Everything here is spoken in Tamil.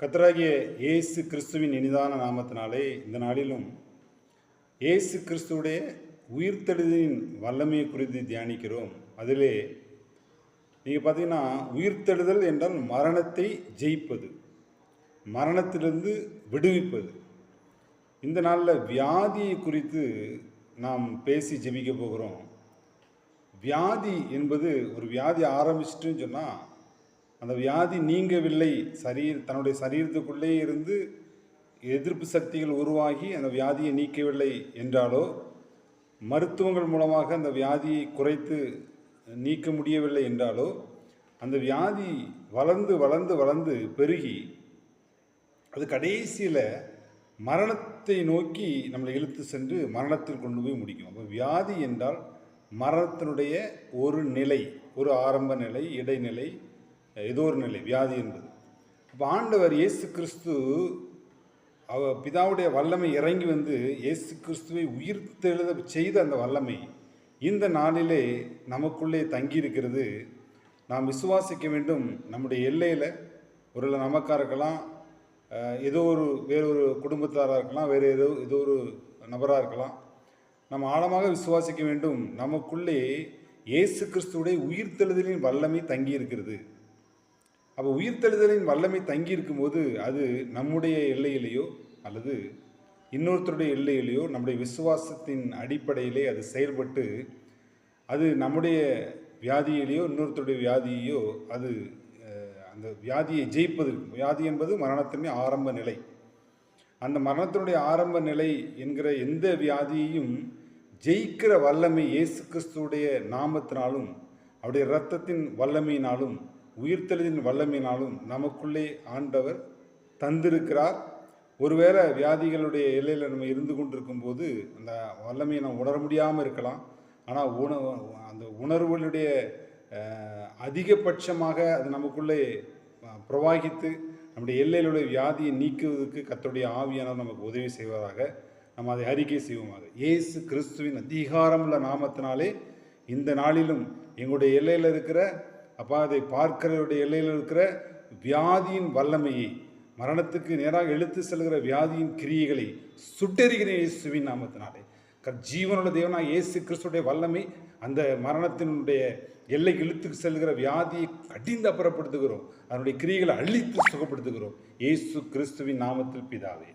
கத்தராகிய இயேசு கிறிஸ்துவின் இனிதான நாமத்தினாலே இந்த நாளிலும் இயேசு கிறிஸ்துவுடைய உயிர்த்தெழுதலின் வல்லமையை குறித்து தியானிக்கிறோம். அதிலே நீங்கள் பார்த்தீங்கன்னா உயிர்த்தெழுதல் என்றால் மரணத்தை ஜெயிப்பது மரணத்திலிருந்து விடுவிப்பது. இந்த நாளில் வியாதியை குறித்து நாம் பேசி ஜெபிக்க போகிறோம். வியாதி என்பது ஒரு வியாதி ஆரம்பிச்சிட்டுன்னு சொன்னால் அந்த வியாதி நீங்கவில்லை சரீர் தன்னுடைய சரீரத்துக்குள்ளே இருந்து எதிர்ப்பு சக்திகள் உருவாகி அந்த வியாதியை நீக்கவில்லை என்றாலோ மருத்துவங்கள் மூலமாக அந்த வியாதியை குறைத்து நீக்க முடியவில்லை என்றாலோ அந்த வியாதி வளர்ந்து வளர்ந்து வளர்ந்து பெருகி அது கடைசியில் மரணத்தை நோக்கி நம்மளை இழுத்து சென்று மரணத்தில் கொண்டு போய் முடிக்கும். அப்போ வியாதி என்றால் மரணத்தினுடைய ஒரு நிலை ஒரு ஆரம்ப நிலை இடைநிலை ஏதோ ஒரு நிலை வியாதி என்பது. அப்போ ஆண்டவர் இயேசு கிறிஸ்து அவ பிதாவுடைய வல்லமை இறங்கி வந்து இயேசு கிறிஸ்துவை உயிர்த்தெழுத செய்த அந்த வல்லமை இந்த நாளிலே நமக்குள்ளே தங்கியிருக்கிறது. நாம் விசுவாசிக்க வேண்டும் நம்முடைய எல்லையில் ஒரு நமக்காக இருக்கலாம் ஏதோ ஒரு வேறொரு குடும்பத்தாராக இருக்கலாம் வேறு ஏதோ ஏதோ ஒரு நபராக இருக்கலாம். நம்ம ஆழமாக விசுவாசிக்க வேண்டும் நமக்குள்ளே இயேசு கிறிஸ்துவுடைய உயிர்த்தெழுதலின் வல்லமை தங்கி இருக்கிறது அப்போ உயிர்த்தெழுதலின் வல்லமை தங்கி இருக்கும்போது அது நம்முடைய எல்லையிலேயோ அல்லது இன்னொருத்தருடைய எல்லையிலேயோ நம்முடைய விசுவாசத்தின் அடிப்படையிலே அது செயல்பட்டு அது நம்முடைய வியாதியிலேயோ இன்னொருத்தருடைய வியாதியையோ அது அந்த வியாதியை ஜெயிப்பதற்கு வியாதி என்பது மரணத்தினுடைய ஆரம்ப நிலை. அந்த மரணத்தினுடைய ஆரம்ப நிலை என்கிற எந்த வியாதியையும் ஜெயிக்கிற வல்லமை இயேசு கிறிஸ்துடைய நாமத்தினாலும் அவருடைய இரத்தத்தின் வல்லமையினாலும் உயிர்த்தெழுதின் வல்லமையினாலும் நமக்குள்ளே ஆண்டவர் தந்திருக்கிறார். ஒருவேளை வியாதிகளுடைய எல்லையில் நம்ம இருந்து கொண்டிருக்கும் போது அந்த வல்லமையை நாம் உணர முடியாமல் இருக்கலாம். ஆனால் உண அந்த உணர்வுகளுடைய அதிகபட்சமாக அது நமக்குள்ளே பிரவாகித்து நம்முடைய எல்லையிலுடைய வியாதியை நீக்குவதற்கு கர்த்தருடைய ஆவியானவர் நமக்கு உதவி செய்வதாக நம்ம அதை அறிக்கை செய்வோமாக. இயேசு கிறிஸ்துவின் அதிகாரமுள்ள நாமத்தினாலே இந்த நாளிலும் எங்களுடைய எல்லையில் இருக்கிற அப்போ அதை பார்க்கிறவருடைய எல்லையில் இருக்கிற வியாதியின் வல்லமையை மரணத்துக்கு நேராக இழுத்து செல்கிற வியாதியின் கிரியைகளை சுட்டெறிகிறேன் இயேசுவின் நாமத்தினாலே. கர் ஜீவனுள்ள தேவனாக இயேசு கிறிஸ்துடைய வல்லமை அந்த மரணத்தினுடைய எல்லை இழுத்துக்கு செல்கிற வியாதியை கடிந்து அப்புறப்படுத்துகிறோம். அதனுடைய கிரியைகளை அழித்து சுகப்படுத்துகிறோம். இயேசு கிறிஸ்துவின் நாமத்தில் பிதாவே.